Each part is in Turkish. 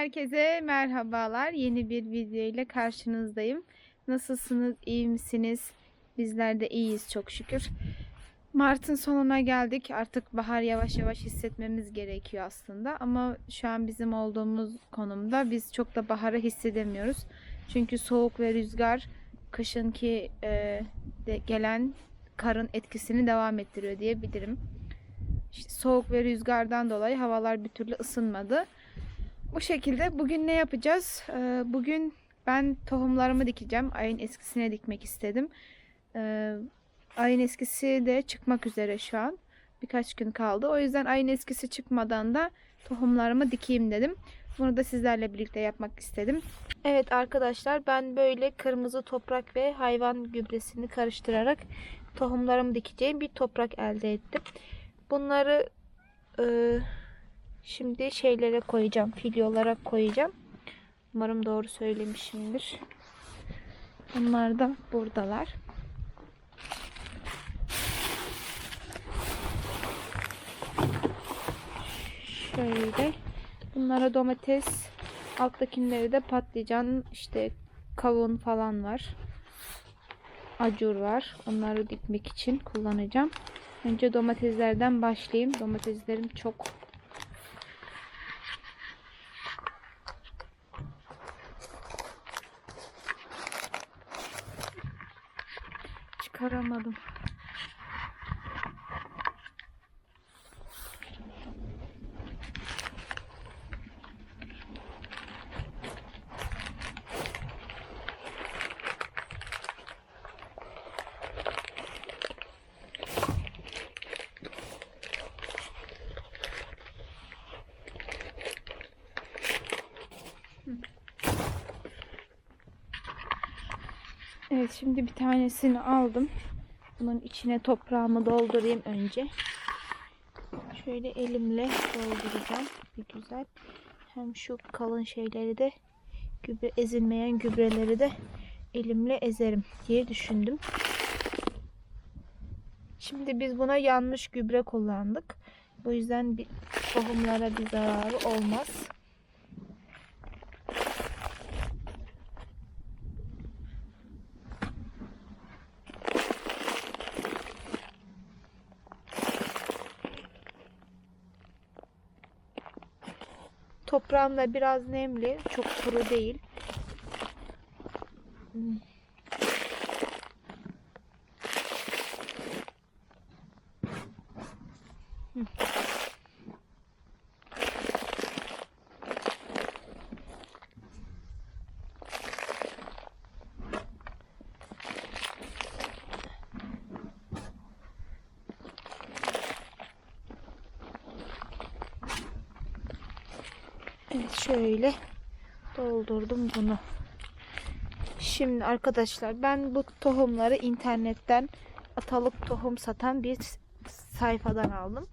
Herkese merhabalar. Yeni bir video ile karşınızdayım. Nasılsınız? İyi misiniz? Bizler de iyiyiz çok şükür. Mart'ın sonuna geldik. Artık bahar yavaş yavaş hissetmemiz gerekiyor aslında. Ama şu an bizim olduğumuz konumda biz çok da baharı hissedemiyoruz. Çünkü soğuk ve rüzgar kışınki e, de gelen karın etkisini devam ettiriyor diyebilirim. İşte soğuk ve rüzgardan dolayı havalar bir türlü ısınmadı. Bu şekilde bugün ne yapacağız? Ee, Bugün ben tohumlarımı dikeceğim. Ayın eskisine dikmek istedim. Ee, Ayın eskisi de çıkmak üzere şu an. Birkaç gün kaldı. O yüzden ayın eskisi çıkmadan da tohumlarımı dikeyim dedim. Bunu da sizlerle birlikte yapmak istedim. Evet arkadaşlar ben böyle kırmızı toprak ve hayvan gübresini karıştırarak tohumlarımı dikeceğim bir toprak elde ettim. Bunları e, Şimdi şeylere koyacağım. Fil olarak koyacağım. Umarım doğru söylemişimdir. Bunlar da buradalar. Şöyle. Bunlara domates, alttakileri de patlıcan, işte kavun falan var. Acur var. Onları dikmek için kullanacağım. Önce domateslerden başlayayım. Domateslerim çok çıkaramadım. Evet şimdi bir tanesini aldım. Bunun içine toprağımı doldurayım önce. Şöyle elimle dolduracağım. Bir güzel. Hem şu kalın şeyleri de gübre ezilmeyen gübreleri de elimle ezerim diye düşündüm. Şimdi biz buna yanmış gübre kullandık. Bu yüzden tohumlara bir zararı olmaz. Toprağım da biraz nemli. Çok kuru değil. Hmm. Hı. Evet şöyle doldurdum bunu. Şimdi arkadaşlar ben bu tohumları internetten atalık tohum satan bir sayfadan aldım.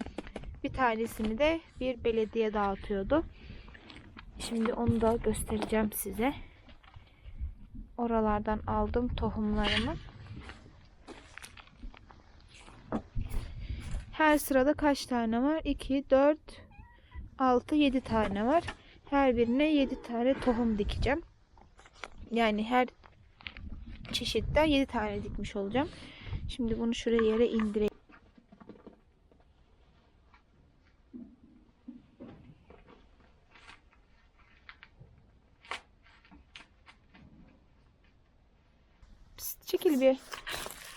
Bir tanesini de bir belediye dağıtıyordu. Şimdi onu da göstereceğim size. Oralardan aldım tohumlarımı. Her sırada kaç tane var? 2, 4, 6, 7 tane var. Her birine 7 tane tohum dikeceğim. Yani her çeşitten 7 tane dikmiş olacağım. Şimdi bunu şuraya yere indireyim. Çekil bir.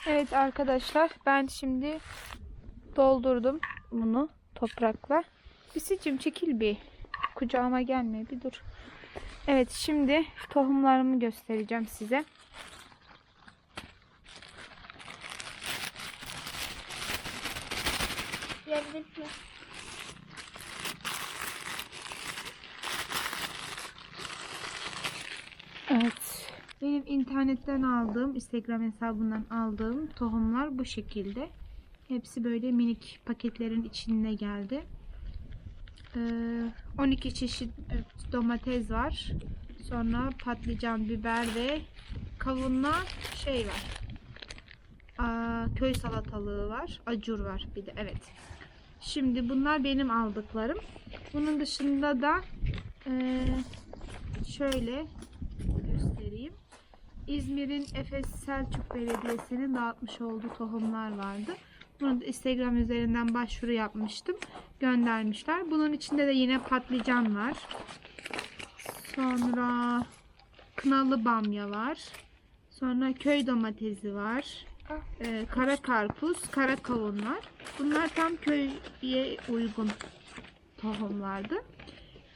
Evet arkadaşlar ben şimdi doldurdum bunu toprakla. Bisicim çekil bir. Kucağıma gelme bir dur. Evet şimdi tohumlarımı göstereceğim size. Evet. Benim internetten aldığım, Instagram hesabından aldığım tohumlar bu şekilde. Hepsi böyle minik paketlerin içinde geldi. Ee, 12 çeşit domates var. Sonra patlıcan, biber ve kavunla şey var. Köy salatalığı var. Acur var bir de. Evet. Şimdi bunlar benim aldıklarım. Bunun dışında da e, şöyle göstereyim. İzmir'in Efes Selçuk Belediyesi'nin dağıtmış olduğu tohumlar vardı. Bunu da Instagram üzerinden başvuru yapmıştım. Göndermişler. Bunun içinde de yine patlıcan var. Sonra kınalı bamya var. Sonra köy domatesi var. Ee, kara karpuz, kara kavun var. Bunlar tam köye uygun tohumlardı.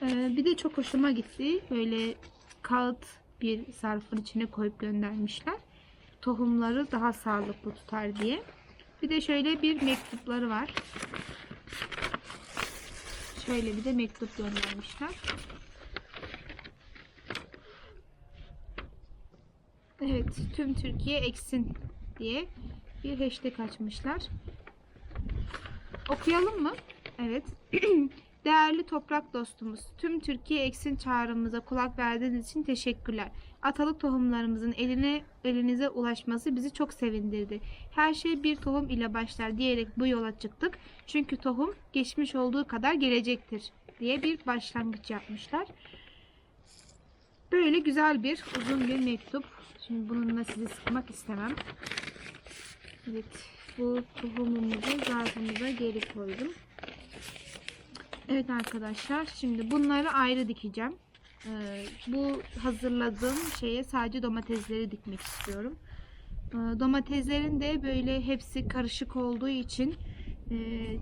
Ee, bir de çok hoşuma gitti. Böyle kağıt bir zarfın içine koyup göndermişler. Tohumları daha sağlıklı tutar diye. Bir de şöyle bir mektupları var. Şöyle bir de mektup göndermişler. Evet, tüm Türkiye eksin diye bir hashtag açmışlar. Okuyalım mı? Evet. Değerli toprak dostumuz, tüm Türkiye eksin çağrımıza kulak verdiğiniz için teşekkürler. Atalık tohumlarımızın eline elinize ulaşması bizi çok sevindirdi. Her şey bir tohum ile başlar diyerek bu yola çıktık. Çünkü tohum geçmiş olduğu kadar gelecektir diye bir başlangıç yapmışlar. Böyle güzel bir uzun bir mektup. Şimdi bununla sizi sıkmak istemem. Evet, bu tohumumuzu zarfımıza geri koydum. Evet arkadaşlar, şimdi bunları ayrı dikeceğim. Ee, bu hazırladığım şeye sadece domatesleri dikmek istiyorum. Ee, domateslerin de böyle hepsi karışık olduğu için e,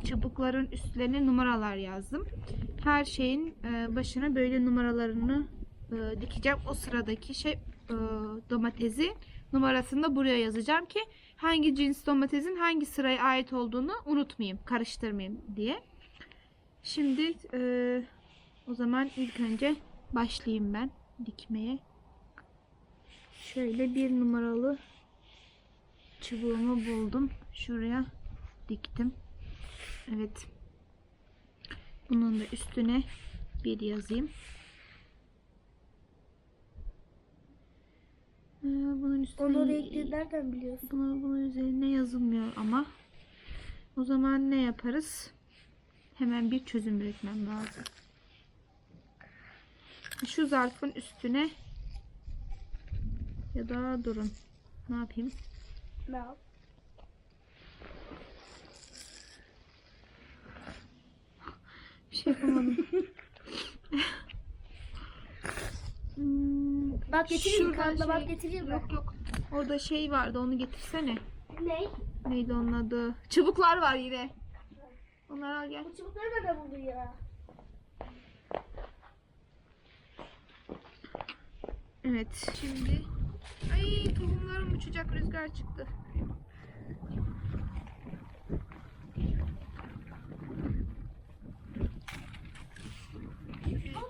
çubukların üstlerine numaralar yazdım. Her şeyin e, başına böyle numaralarını e, dikeceğim. O sıradaki şey domatesi numarasını da buraya yazacağım ki hangi cins domatesin hangi sıraya ait olduğunu unutmayayım, karıştırmayayım diye. Şimdi e, o zaman ilk önce başlayayım ben dikmeye. Şöyle bir numaralı çubuğumu buldum. Şuraya diktim. Evet. Bunun da üstüne bir yazayım. Ee, Bunun üstüne Onu renkli nereden biliyorsun? bunu, bunun üzerine yazılmıyor ama. O zaman ne yaparız? Hemen bir çözüm üretmem lazım. Şu zarfın üstüne ya da durun. Ne yapayım? Ne yap? Bir şey yapamadım. Hmm, Bak getireyim mi? Kanka bak getireyim mi? Yok yok. Orada şey vardı onu getirsene. Ne? Neydi onun adı? Çubuklar var yine. Onları al gel. Bu çubukları nereden buldun ya? Evet. Şimdi ay tohumlarım uçacak rüzgar çıktı.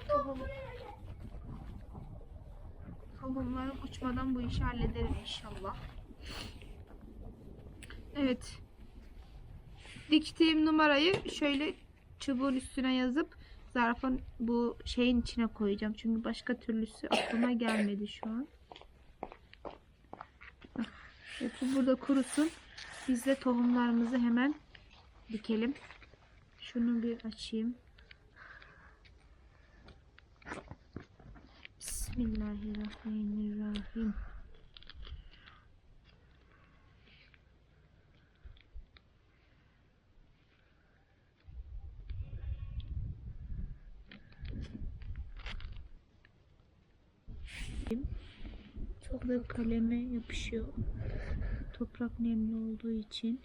Tohum. Tohumlarım uçmadan bu işi hallederim inşallah. Evet. Diktiğim numarayı şöyle çubuğun üstüne yazıp zarfın bu şeyin içine koyacağım. Çünkü başka türlüsü aklıma gelmedi şu an. Bu burada kurusun. Biz de tohumlarımızı hemen dikelim. Şunu bir açayım. Bismillahirrahmanirrahim. Çok da kaleme yapışıyor. Toprak nemli olduğu için.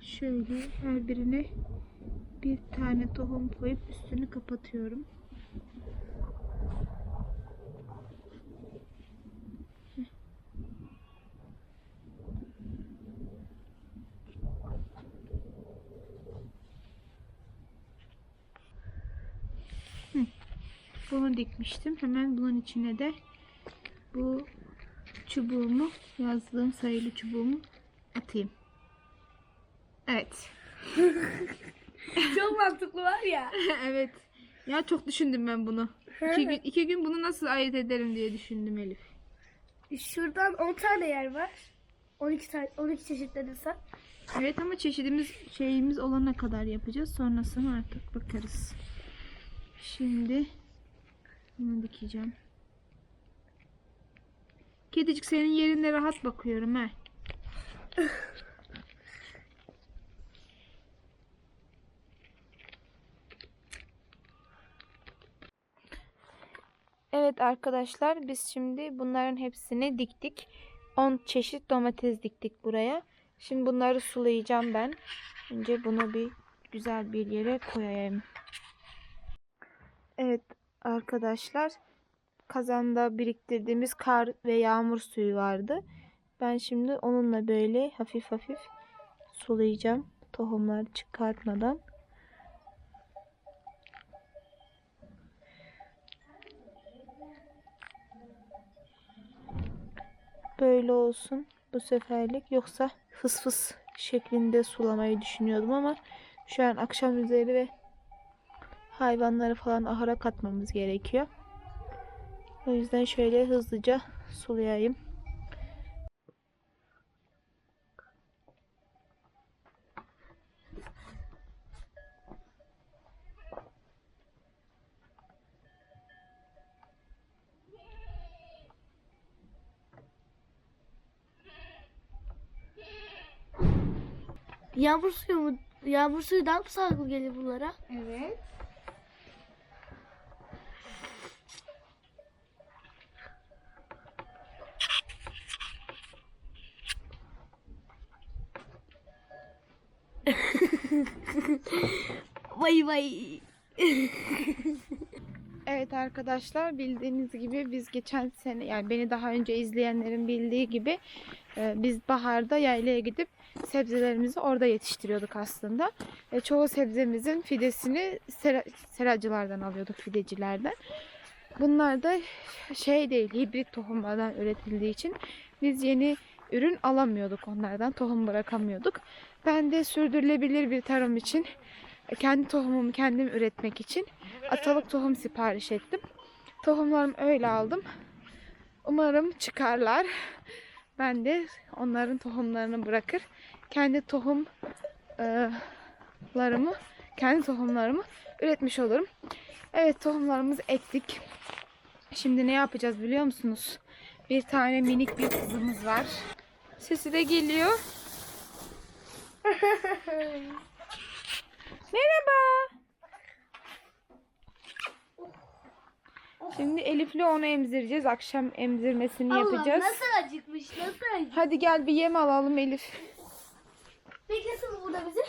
Şöyle her birine bir tane tohum koyup üstünü kapatıyorum. Bunu dikmiştim. Hemen bunun içine de bu çubuğumu, yazdığım sayılı çubuğumu atayım. Evet. Çok mantıklı var ya. evet. Ya çok düşündüm ben bunu. İki gün, iki gün bunu nasıl ayırt ederim diye düşündüm Elif. Şuradan 10 tane yer var. 12 tane 12 çeşit dedin sen. Evet ama çeşidimiz şeyimiz olana kadar yapacağız. Sonrasını artık bakarız. Şimdi bunu dikeceğim. Kedicik senin yerinde rahat bakıyorum he. Evet arkadaşlar biz şimdi bunların hepsini diktik. 10 çeşit domates diktik buraya. Şimdi bunları sulayacağım ben. Önce bunu bir güzel bir yere koyayım. Evet arkadaşlar kazanda biriktirdiğimiz kar ve yağmur suyu vardı. Ben şimdi onunla böyle hafif hafif sulayacağım tohumları çıkartmadan. Böyle olsun bu seferlik. Yoksa fıs fıs şeklinde sulamayı düşünüyordum ama şu an akşam üzeri ve hayvanları falan ahıra katmamız gerekiyor. O yüzden şöyle hızlıca sulayayım. Yağmur suyu mu? Yağmur suyu daha mı sağlıklı gelir bunlara? Evet. Vay vay. Evet arkadaşlar bildiğiniz gibi biz geçen sene yani beni daha önce izleyenlerin bildiği gibi e, biz baharda yaylaya gidip sebzelerimizi orada yetiştiriyorduk aslında. E, çoğu sebzemizin fidesini sera, seracılardan alıyorduk fidecilerden. Bunlar da şey değil hibrit tohumlardan üretildiği için biz yeni ürün alamıyorduk onlardan tohum bırakamıyorduk. Ben de sürdürülebilir bir tarım için e, kendi tohumumu kendim üretmek için atalık tohum sipariş ettim. Tohumlarımı öyle aldım. Umarım çıkarlar. Ben de onların tohumlarını bırakır. Kendi tohumlarımı, kendi tohumlarımı üretmiş olurum. Evet tohumlarımızı ektik. Şimdi ne yapacağız biliyor musunuz? Bir tane minik bir kızımız var. Sesi de geliyor. Merhaba. Şimdi Elif'le onu emzireceğiz. Akşam emzirmesini yapacağız. nasıl acıkmış nasıl acıkmış. Hadi gel bir yem alalım Elif. Beklesin burada bizi?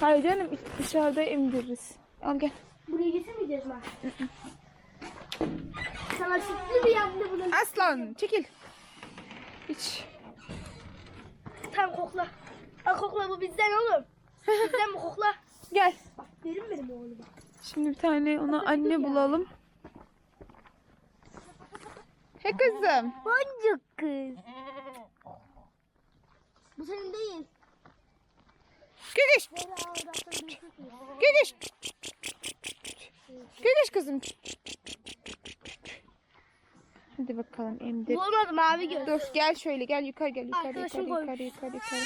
Hayır canım dışarıda emdiririz. Al gel. Buraya getirmeyeceğiz mi? Sana sütlü bir yaptı bunu. Aslan çekil. Hiç. Tamam kokla. Al kokla bu bizden oğlum. Bizden mi kokla? Gel. Verin benim oğluma. Şimdi bir tane ona anne bulalım. He kızım. Boncuk kız. Bu senin değil. Gülüş. Gülüş. Gülüş kızım. Hadi bakalım emdir. Bu olmadı mavi göz. Dur gel şöyle gel yukarı gel yukarı Arkadaşım yukarı yukarı yukarı yukarı.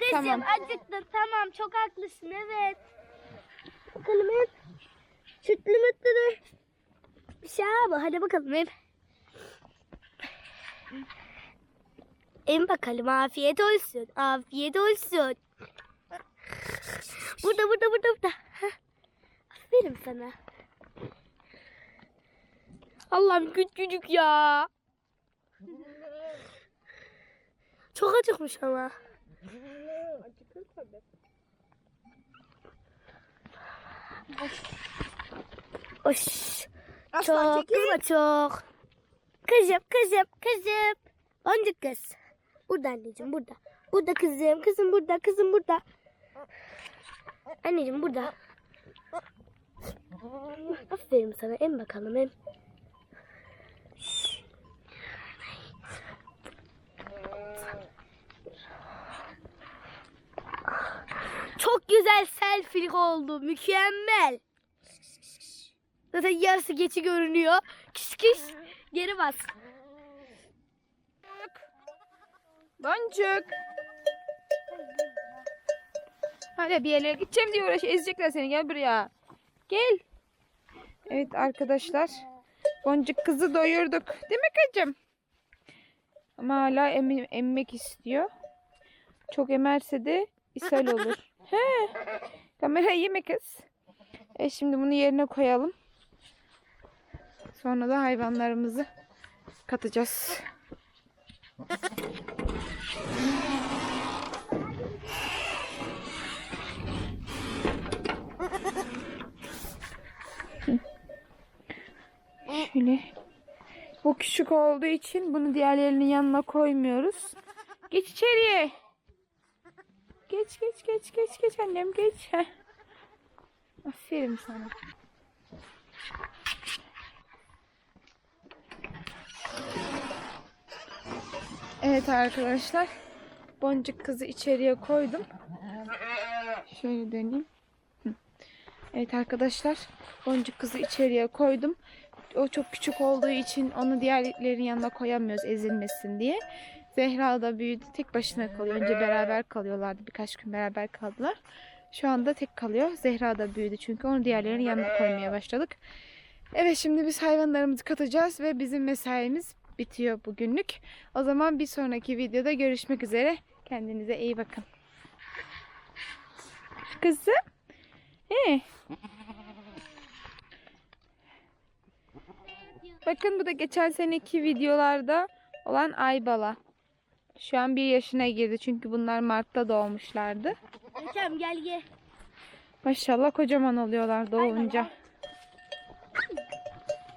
Kızım Tamam. acıktın tamam çok haklısın evet. Bakalım hep. Sütlü mütlü de. Bir şey abi hadi bakalım hep. En bakalım afiyet olsun. Afiyet olsun. Burada burada burada burada. Aferin sana. Allah'ım küçücük ya. Çok acıkmış ama. Oş. Aslan Çok çekil. kızma çok. Kızım kızım kızım. Boncuk kız. Burada anneciğim burada. Burada kızım kızım burada kızım burada. Anneciğim burada. Aferin sana en bakalım en. Çok güzel selfie oldu. Mükemmel. Zaten yarısı geçi görünüyor. Kış kış. Geri bas. Boncuk. Hala bir yerlere gideceğim diye uğraş. Ezecekler seni. Gel buraya. Gel. Evet arkadaşlar. Boncuk kızı doyurduk. Değil mi kızım? Ama hala em- emmek istiyor. Çok emerse de ishal olur. He. Kamerayı yeme kız. E şimdi bunu yerine koyalım. Sonra da hayvanlarımızı katacağız. Şöyle. Bu küçük olduğu için bunu diğerlerinin yanına koymuyoruz. Geç içeriye. Geç geç geç geç geç annem geç. Heh. Aferin sana. Evet arkadaşlar. Boncuk kızı içeriye koydum. Şöyle döneyim. Evet arkadaşlar. Boncuk kızı içeriye koydum. O çok küçük olduğu için onu diğerlerin yanına koyamıyoruz ezilmesin diye. Zehra da büyüdü. Tek başına kalıyor. Önce beraber kalıyorlardı. Birkaç gün beraber kaldılar. Şu anda tek kalıyor. Zehra da büyüdü çünkü onu diğerlerinin yanına koymaya başladık. Evet şimdi biz hayvanlarımızı katacağız ve bizim mesaimiz bitiyor bugünlük. O zaman bir sonraki videoda görüşmek üzere. Kendinize iyi bakın. Kızım. He. Bakın bu da geçen seneki videolarda olan Aybala. Şu an bir yaşına girdi çünkü bunlar Mart'ta doğmuşlardı. Hocam gel gel. Maşallah kocaman oluyorlar doğunca.